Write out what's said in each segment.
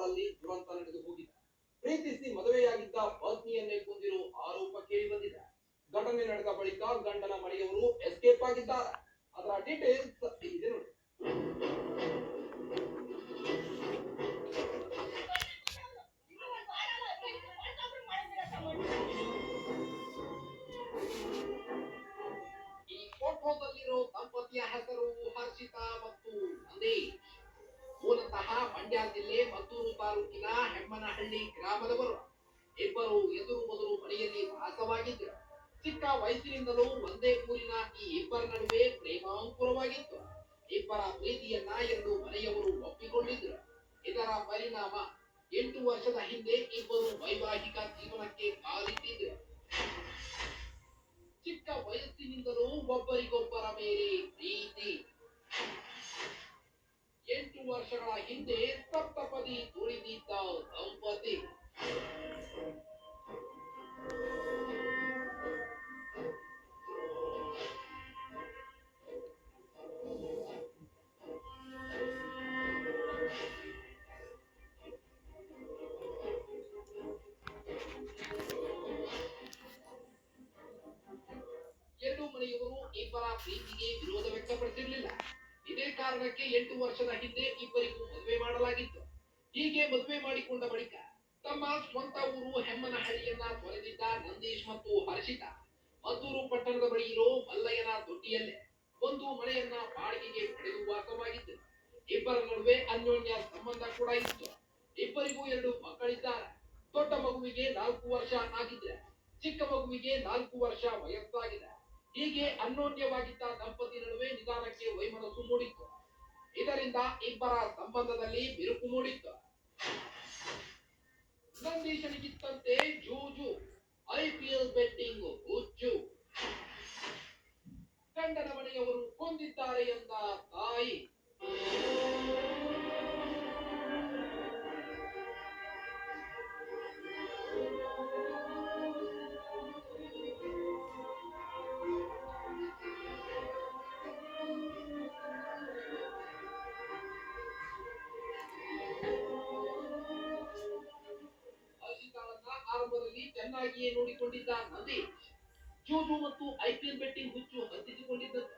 ಬಾಳಲ್ಲಿ ದುರಂತ ನಡೆದು ಹೋಗಿದೆ ಪ್ರೀತಿಸಿ ಮದುವೆಯಾಗಿದ್ದ ಪತ್ನಿಯನ್ನೇ ಕೊಂದಿರುವ ಆರೋಪ ಕೇಳಿ ಬಂದಿದೆ. ಘಟನೆ ನಡೆದ ಬಳಿಕ ಗಂಡನ ಮನೆಯವರು ಎಸ್ಕೇಪ್ ಆಗಿದ್ದಾರೆ. ಅದರ ಡೀಟೇಲ್ಸ್ ಇಲ್ಲಿದೆ ನೋಡಿ. ಇಬ್ಬರು ಎದುರು ಮೊದಲು ಮನೆಯಲ್ಲಿ ವಾಸವಾಗಿದ್ದರು ಚಿಕ್ಕ ವಯಸ್ಸಿನಿಂದಲೂ ಒಂದೇ ಊರಿನ ಈ ಇಬ್ಬರ ನಡುವೆ ಪ್ರೇಮಾಂಕುರವಾಗಿತ್ತು. ಇಬ್ಬರ ಪ್ರೀತಿಯನ್ನ ಎರಡು ಮನೆಯವರು ಒಪ್ಪಿಕೊಂಡಿದ್ರು ಇದರ ಪರಿಣಾಮ ಎಂಟು ವರ್ಷದ ಹಿಂದೆ ಇಬ್ಬರು ವೈವಾಹಿಕ ಜೀವನಕ್ಕೆ ಕಾಲಿಟ್ಟಿದ್ರು ಪ್ರೀತಿಗೆ ವಿರೋಧ ವ್ಯಕ್ತಪಡಿಸಿರಲಿಲ್ಲ. ಇದೇ ಕಾರಣಕ್ಕೆ ಎಂಟು ವರ್ಷದ ಹಿಂದೆ ಇಬ್ಬರಿಗೂ ಮದುವೆ ಮಾಡಲಾಗಿತ್ತು. ಹೀಗೆ ಮದುವೆ ಮಾಡಿಕೊಂಡ ಬಳಿಕ ತಮ್ಮ ಸ್ವಂತ ಊರು ಹೆಮ್ಮನಹಳ್ಳಿಯನ್ನ ತೊರೆದಿದ್ದ ನಂದೀಶ್ ಮತ್ತು ಹರ್ಷಿತ ಮದ್ದೂರು ಪಟ್ಟಣದ ಬಳಿ ಇರೋ ಮಲ್ಲಯ್ಯನ ದೊಡ್ಡಿಯಲ್ಲೇ ಒಂದು ಮನೆಯನ್ನ ಬಾಡಿಗೆಗೆ ಪಡೆದು ವಾಸವಾಗಿದ್ದರು ಇಬ್ಬರ ನಡುವೆ ಅನ್ಯೋನ್ಯ ಸಂಬಂಧ ಕೂಡ ಇತ್ತು. ಇಬ್ಬರಿಗೂ ಎರಡು ಮಕ್ಕಳಿದ್ದಾರೆ. ದೊಡ್ಡ ಮಗುವಿಗೆ ನಾಲ್ಕು ವರ್ಷ ಆಗಿದೆ ಚಿಕ್ಕ ಮಗುವಿಗೆ ನಾಲ್ಕು ವರ್ಷ ವಯಸ್ಸಾಗಿದೆ. ಹೀಗೆ ಅನ್ಯೋನ್ಯವಾಗಿದ್ದ ದಂಪತಿ ನಡುವೆ ನಿಧಾನಕ್ಕೆ ವೈಮನಸ್ಸು ಮೂಡಿತ್ತು. ಇದರಿಂದ ಇಬ್ಬರ ಸಂಬಂಧದಲ್ಲಿ ಬಿರುಕು ಮೂಡಿತ್ತು. ಚೆನ್ನಾಗಿಯೇ ನೋಡಿಕೊಂಡಿದ್ದ ನದಿ ಜೂಜು ಮತ್ತು ಐಪಿಎಲ್ ಬೆಟ್ಟಿಂಗ್ ಹುಚ್ಚು ಹತ್ತಿಸಿಕೊಂಡಿದ್ದಂತೆ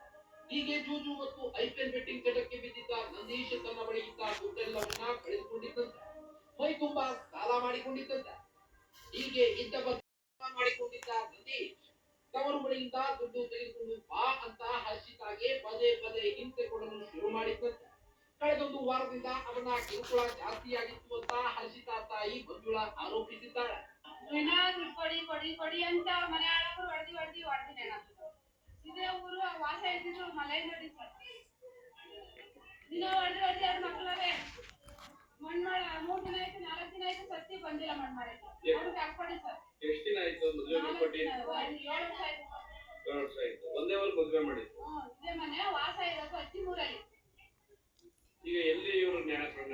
ಹೀಗೆ ಜೂಜು ಮತ್ತು ಐಪಿಎಲ್ ಬೆಟ್ಟಿಂಗ್ ಚಟಕ್ಕೆ ಬಿದ್ದಿದ್ದ ನಂದೀಶ್ ತನ್ನ ಬಳಿ ಇದ್ದ ದುಡ್ಡೆಲ್ಲವನ್ನ ಕಳೆದುಕೊಂಡಿದ್ದಂತೆ ಮೈ ತುಂಬಾ ಸಾಲ ಮಾಡಿಕೊಂಡಿದ್ದಂತೆ ಹೀಗೆ ಇದ್ದ ಮಾಡಿಕೊಂಡಿದ್ದ ನಂದೀಶ್ ತವರು ಬಳಿಯಿಂದ ದುಡ್ಡು ತೆಗೆದುಕೊಂಡು ಬಾ ಅಂತ ಹರ್ಷಿತಾಗೆ ಪದೇ ಪದೇ ಹಿಂಸೆ ಕೊಡಲು ಶುರು ಮಾಡಿದ್ದಂತೆ ಕಳೆದೊಂದು ವಾರದಿಂದ ಅವನ ಕಿರುಕುಳ ಜಾಸ್ತಿಯಾಗಿತ್ತು ಅಂತ ಹರ್ಷಿತಾ ತಾಯಿ ಮಂಜುಳಾ ಆರೋಪಿಸಿದ್ದಾಳೆ. ಏನಾದ್ರು ಕೊಡಿ ಕೊಡಿ ಕೊಡಿ ಅಂತ ಮನೆ ಆಳವರು ಹೊಡೆದಿ ಹೊಡೆದಿ ಇದೇ ಊರು ವಾಸ ಇದ್ದಿದ್ದು ಮಲೆ ನೋಡಿ ಸರ್ ದಿನ ಹೊಡೆದಿ ಹೊಡೆದಿ ಅವ್ರ ಮಕ್ಕಳವೇ ಮಾಡ ಮೂರ್ ದಿನ ಆಯ್ತು ನಾಲ್ಕು ದಿನ ಆಯ್ತು ಸತ್ತಿ ಬಂದಿಲ್ಲ ಮಣ್ಮಾಳೆ ಅವ್ರಿಗೆ ಹಾಕೊಡಿ ಸರ್. ಎಷ್ಟ್ ದಿನ ಆಯ್ತು ಮದ್ವೆ ಕೊಟ್ಟಿ? ಏಳು ವರ್ಷ ಆಯ್ತು ಸರ್. ಏಳು ವರ್ಷ ಆಯ್ತು. ಒಂದೇ ಊರ್ ಮದ್ವೆ ಮಾಡಿದ್ರು ಇದೇ ಮನೆ ವಾಸ ಇರೋದು ಹತ್ತಿಮೂರಲ್ಲಿ ಈಗ ಎಲ್ಲಿ ಇವರು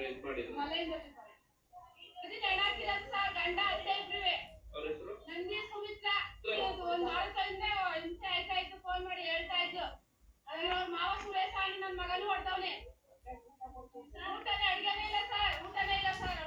ಇದ್ ಮಾಡಿದ್ರು? ಮಲೆಯಿಂದ ಸರ್. ಅದಕ್ಕೆ ಗಂಡ ಹಾಕಿರೋದು ಸರ್ ಗಂಡ ಅತ್ತೆ ನಂದಿ ಸುಮಿತ್ರ? ಇದು ಒಂದ್ ನಾಲ್ಕು ಸಾವಿರದಿಂದ ಹಿಂಸೆ ಆಯ್ತಾ ಇತ್ತು ಫೋನ್ ಮಾಡಿ ಹೇಳ್ತಾ ಇದ್ದು. ಮಾವ ಸುರೇಶ ನನ್ನ ನನ್ ಮಗನು ಹೊಡ್ದವ್ನೆ. ಊಟನೇ ಅಡ್ಗೆನೇ ಇಲ್ಲ ಸರ್, ಊಟನೇ ಇಲ್ಲ ಸರ್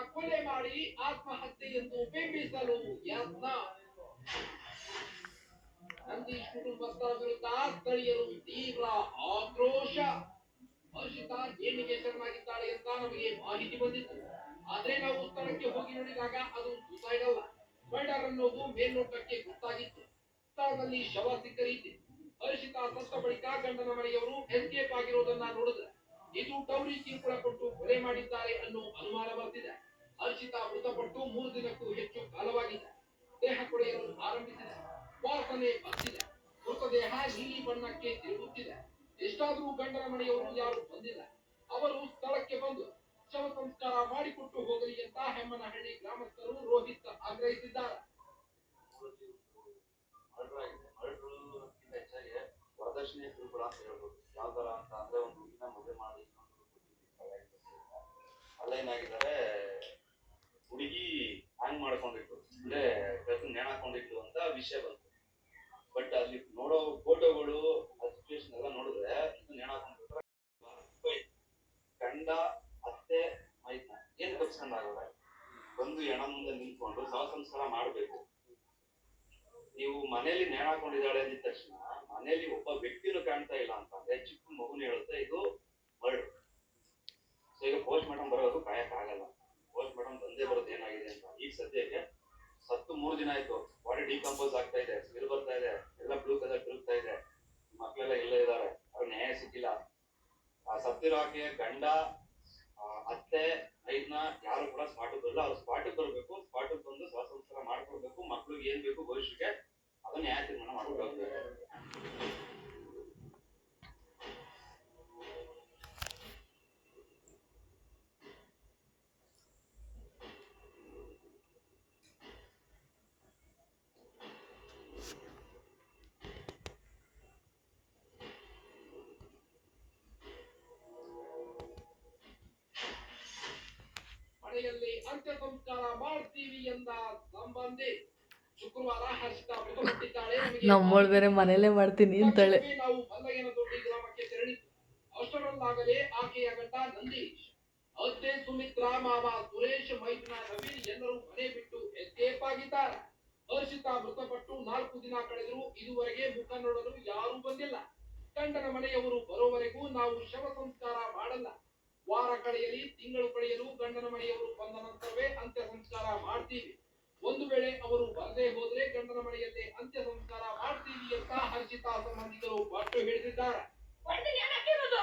ಕೊಲೆ ಮಾಡಿ ಆತ್ಮಹತ್ಯೆಯನ್ನು ಬಿಂಬಿಸಲು ಯತ್ನ. ನಂದೀಶ್ ಕುಟುಂಬಸ್ಥರ ವಿರುದ್ಧ ಸ್ಥಳೀಯರು ತೀವ್ರ ಆಕ್ರೋಶ. ಹರ್ಷಿತಾ ಹೆಣ್ಣಿಗೆ ಶರಣಾಗಿದ್ದಾಳೆ ಅಂತ ನಮಗೆ ಮಾಹಿತಿ ಬಂದಿತ್ತು. ಆದ್ರೆ ನಾವು ಉತ್ತರಕ್ಕೆ ಹೋಗಿ ನೋಡಿದಾಗ ಅದು ಸುಸೈಡ್ ಅಲ್ಲ ಮರ್ಡರ್ ಅನ್ನೋದು ಮೇಲ್ನೋಟಕ್ಕೆ ಗೊತ್ತಾಗಿತ್ತು. ಸ್ಥಳದಲ್ಲಿ ಶವ ಸಿಕ್ಕರಿತಿ ಹರ್ಷಿತಾ ಸತ್ತ ಬಳಿಕ ಗಂಡನ ಮನೆಯವರು ಎಸ್ಕೇಪ್ ಆಗಿರೋದನ್ನ ನೋಡಿದ್ರೆ. ಇದು ಟೌರಿ ಕಿರುಕುಳ ಕೊಟ್ಟು ಕೊಲೆ ಮಾಡಿದ್ದಾರೆ ಅನ್ನೋ ಅನುಮಾನ ಬರ್ತಿದೆ. ಅರ್ಚಿತ ಮೃತಪಟ್ಟು ಮೂರು ದಿನಕ್ಕೂ ಹೆಚ್ಚು ಕಾಲವಾಗಿದೆ. ದೇಹ ಕೊಳೆಯಲು ಆರಂಭಿಸಿದೆ. ವಾಸನೆ ಬರ್ತಿದೆ. ಮೃತದೇಹ ನೀಲಿ ಬಣ್ಣಕ್ಕೆ ತಿರುಗುತ್ತಿದೆ. ಎಷ್ಟಾದರೂ ಗಂಡನ ಮನೆಯವರು ಯಾರು ಬಂದಿಲ್ಲ. ಅವರು ಸ್ಥಳಕ್ಕೆ ಬಂದು ಶವ ಸಂಸ್ಕಾರ ಮಾಡಿಕೊಟ್ಟು ಹೋಗಲಿ ಅಂತ ಹೆಮ್ಮನಹಳ್ಳಿ ಗ್ರಾಮಸ್ಥರು ರೋಹಿತ್ ಆಗ್ರಹಿಸಿದ್ದಾರೆ. ವರದಕ್ಷಿಣೆ ಕಿರುಕುಳ ಅಂತ ಹೇಳ್ಬೋದು. ಯಾವ ತರ ಅಂತ ಅಂದ್ರೆ ಒಂದು ಹುಡುಗಿನ ಮದುವೆ ಮಾಡಿ ಇನ್ನೊಂದು ಕೊಟ್ಟಿದ್ದು ಅಲ್ಲೇನಾಗಿದ್ದಾರೆ ಹುಡುಗಿ ಹ್ಯಾಂಗ್ ಮಾಡ್ಕೊಂಡಿತ್ತು ಅಂದ್ರೆ ಪ್ರತಿ ನೇಣ ಹಾಕೊಂಡಿತ್ತು ಅಂತ ವಿಷಯ ಬಂತು. ಬಟ್ ಅಲ್ಲಿ ನೋಡೋ ಫೋಟೋಗಳು ಆ ಸಿಚುವೇಶನ್ ಎಲ್ಲ ನೋಡಿದ್ರೆ ಇದು ನೇಣ ಹಾಕೊಂಡಿರ್ತಾರೆ ಗಂಡ ಅತ್ತೆ ಮೈದ್ನ ಏನ್ ತಪ್ಸ್ಕೊಂಡಾಗಲ್ಲ ಬಂದು ಹೆಣ ಮುಂದೆ ನಿಂತ್ಕೊಂಡು ಸಂಸ್ಕಾರ ಮಾಡ್ಬೇಕು. ನೀವು ಮನೇಲಿ ನೇಣ ಹಾಕೊಂಡಿದ್ದಾಳೆ ಅಂದಿದ ತಕ್ಷಣ ಮನೇಲಿ ಒಬ್ಬ ವ್ಯಕ್ತಿನೂ ಕಾಣ್ತಾ ಇಲ್ಲ ಅಂತ. ಅಂದ್ರೆ ಚಿಕ್ಕ ಮಗುನ ಹೇಳುತ್ತೆ, ಇದು ಮರ್ಡರ್ ಸೊ ಈಗ ಪೋಸ್ಟ್ ಮಾರ್ಟಮ್ ಬರೋದು ಕಾಯಕ್ ಆಗಲ್ಲ ಪೋಸ್ಟ್ ಮಾರ್ಟಮ್ ಬಂದೇ ಬರೋದು ಏನಾಗಿದೆ ಅಂತ ಈಗ ಸದ್ಯಕ್ಕೆ ಸತ್ತು ಮೂರು ದಿನ ಆಯ್ತು. ಬಾಡಿ ಡಿಕಂಪೋಸ್ ಆಗ್ತಾ ಇದೆ ಸ್ಮೆಲ್ ಬರ್ತಾ ಇದೆ, ಎಲ್ಲ ಬ್ಲೂ ಕಲರ್ ತಿರುಗ್ತಾ ಇದೆ. ಮಕ್ಕಳೆಲ್ಲ ಇಲ್ಲೇ ಇದ್ದಾರೆ ಅವ್ರ ನ್ಯಾಯ ಸಿಕ್ಕಿಲ್ಲ. ಆ ಸತ್ತಿರೋ ಆಕೆ ಗಂಡ ಅತ್ತೆ, ಐದ್ನ ಯಾರು ಕೂಡ ಸ್ಪಾಟ್ ಬರಲ್ಲ ಅವ್ರು ಸ್ಪಾಟಿಗೆ ಅಂತ್ಯ ಸಂಸ್ಕಾರ ಮಾಡ್ತೀವಿ ಎಂದ ಸಂಬಂಧಿ ಶುಕ್ರವಾರ ಹರ್ಷಿತಾ ಮೃತಪಟ್ಟಿದ್ದಾಳೆ ನಮ್ಮೋಳ್ ಬೇರೆ ಮನೇಲೆ ಮಾಡ್ತೀನಿ ಅಂತ ನಾವು ನಾವು ದೊಡ್ಡ ಗ್ರಾಮಕ್ಕೆ ತೆರಳಿ ಅಷ್ಟರಲ್ಲಾಗಲೇ ಆಕೆಯ ಗಂಡ ನಂದೀಶ್ ಅತ್ತೆ ಸುಮಿತ್ರಾ ಮಾವ ಸುರೇಶ್ ಮೈತ್ನ ರವಿ ಎಲ್ಲರೂ ಮನೆ ಬಿಟ್ಟು ಎಸ್ಕೇಪ್ ಆಗಿದ್ದಾರೆ. ಹರ್ಷಿತಾ ಮೃತಪಟ್ಟು ನಾಲ್ಕು ದಿನ ಕಳೆದರು ಇದುವರೆಗೆ ಮುಖ ನೋಡಲು ಯಾರೂ ಬಂದಿಲ್ಲ. ಗಂಡನ ಮನೆಯವರು ಬರೋವರೆಗೂ ನಾವು ಶವ ಸಂಸ್ಕಾರ ಮಾಡಲ್ಲ. ವಾರ ಕಳೆಯಲಿ ತಿಂಗಳು ಕಳೆಯಲು ಗಂಡನ ಮನೆಯವರು ಬಂದ ನಂತರವೇ ಅಂತ್ಯ ಸಂಸ್ಕಾರ ಮಾಡ್ತೀವಿ. ಒಂದು ವೇಳೆ ಅವರು ಬರದೇ ಹೋದ್ರೆ ಗಂಡನ ಮನೆಯಲ್ಲೇ ಅಂತ್ಯ ಸಂಸ್ಕಾರ ಮಾಡ್ತೀವಿ ಅಂತ ಹರ್ಷಿತಾ ಸಂಬಂಧಿಕರು ಪಟ್ಟು ಹಿಡಿದಿದ್ದಾರೆ ಹೊಡೆದು ಏನ್ ಹಾಕಿರೋದು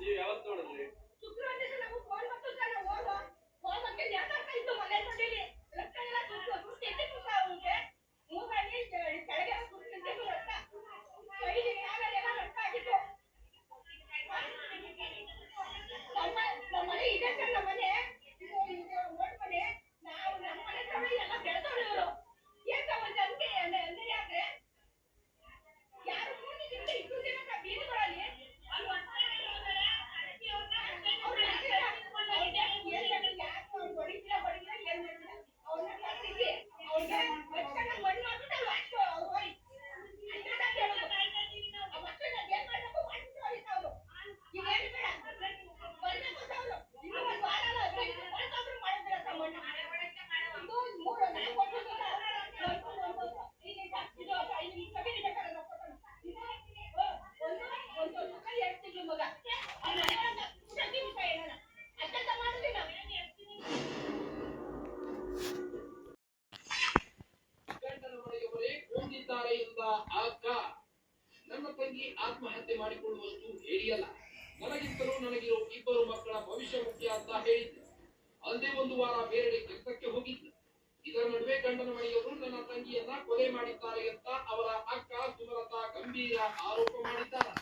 ನೀವ್ ಯಾವತ್ ನೋಡಿದ್ರಿ ಶುಕ್ರವಾರ ದಿವಸ ನಾವು ಫೋನ್ ಮತ್ತು ಸಣ್ಣ ಹೋಗೋ ಹೋಗಕ್ಕೆ ನ್ಯಾಯಾಧೀಶ ಇತ್ತು ಮನೆ ನೋಡಿಲಿ ರಕ್ತ ಎಲ್ಲ ಸುತ್ತು ಸುತ್ತು ಎತ್ತಿತ್ತು ಸಹ ಅವ್ನಿಗೆ ಮೂಗಲ್ಲಿ ಕೆ- ಕೆಳಗೆ ಸುತ್ತು ನಿಂತಿತ್ತು ರಕ್ತ ಕೈಗೆ ಕಾಲಲ್ಲಿ ಎಲ್ಲ ರಕ್ತ ಆಗಿತ್ತು ನಮ್ಮ ನಮ್ಮ ಮನೆ ಇದೆ ಸರ್ ನಮ್ಮ ಮನೆ ಇದು ಇದು ಓಟ್ ಮನೆ ನಾವು ನಮ್ಮ ಮನೆ ತರ ಎಲ್ಲ ಬೆಳೆದವ್ರು ಇವರು ಏಕ ಒಂದು ಅಂಕೆ ಅಂದ್ರೆ ಯಾಕೆ ಯಾರು ಮೂರು ದಿನದಿಂದ ಇಷ್ಟು ದಿನ ಬೀದಿಗಳಲ್ಲಿ ಅಲ್ಲಿ ಅವ್ರು ಯಾಕೆ ಅವ್ರಿಗೆ ಏನ್ ಮಾಡಿಲ್ಲ? ಯಾಕೆ ಅವ್ರು ಹೊಡಿತೀರ, ಹೊಡಿತೀರ, ಏನ್ ಮಾಡಿಲ್ಲ? ಅವ್ರನ್ನ ಕರ್ಸಿಸಿ, ಅವ್ರಿಗೆ ಮಚ್ಕನ್ನ ಮಣ್ಣು ಹಾಕ್ಬಿಟ್ಟು ಅಲ್ಲಿ ಹಾಕ್ಸು, ಅವ್ರು ಹೋಗಿ. ಅಷ್ಟೇ ನಾನ್ ಹೇಳೋದು. ಆ ಮಕ್ಕಳನ್ನ ಏನ್ ಮಾಡ್ಬೇಕು? ಮಾಡ್ಬಿಟ್ಟು ಹೋಗಿ ಅವ್ರು. ಈಗ ಏನು ಬೇಡ. ಬರ್ಬೇಕು ಅಂತ ಅವ್ರು. ಇನ್ನೂ ಒಂದ್ ವಾರ ಅಲ್ಲ, ಹದಿನೈದು ದಿನ ಕಳ್ಸಾದ್ರು ಮಾಡೋದಿಲ್ಲ ಸರ್ ಮಣ್ಣು. ಇದು ಮೂರು ನಾಲ್ಕು ವರ್ಷದಿಂದ ಒಂದು ಒಂದು ಐದು ನಿಮಿಷ, ಇದು ಐದು ನಿಮಿಷ ಬೇರೆ ಬೇಕಾದ್ರೆ ನಾವು ಕೊಡೋಣ. ಇದು ಒಂದು ಒಂದು ಸುಖ ಎರಡು ತಿಂಗಳು ಮಗ ಅವ್ನ ಮನೆಯೊಳಗೆ ಪ್ರತಿ ಊಟ ಹೇಳೋಣ ಅಷ್ಟಂತ ಮಾಡೋದಿಲ್ಲ ಗಂಡನ ಮನೆಯವರೇ ಆಗ ನನ್ನ ತಂಗಿ ಆತ್ಮಹತ್ಯೆ ಮಾಡಿಕೊಳ್ಳುವಷ್ಟು ಹೇಳಿಯಲ್ಲ. ನನಗಿಂತಲೂ ನನಗಿರೋ ಇಬ್ಬರು ಮಕ್ಕಳ ಭವಿಷ್ಯ ಮುಖ್ಯ ಅಂತ ಹೇಳಿದ್ದೆ ಅಲ್ಲದೆ ಒಂದು ವಾರ ಬೇರೆಡೆ ಕೆಲಸಕ್ಕೆ ಹೋಗಿದ್ದೆ ಇದರ ನಡುವೆ ಗಂಡನ ಮನೆಯವರು ನನ್ನ ತಂಗಿಯನ್ನ ಕೊಲೆ ಮಾಡಿದ್ದಾರೆ ಅಂತ ಅವರ ಅಕ್ಕ ಸುಮಲತಾ ಗಂಭೀರ ಆರೋಪ ಮಾಡಿದ್ದಾರೆ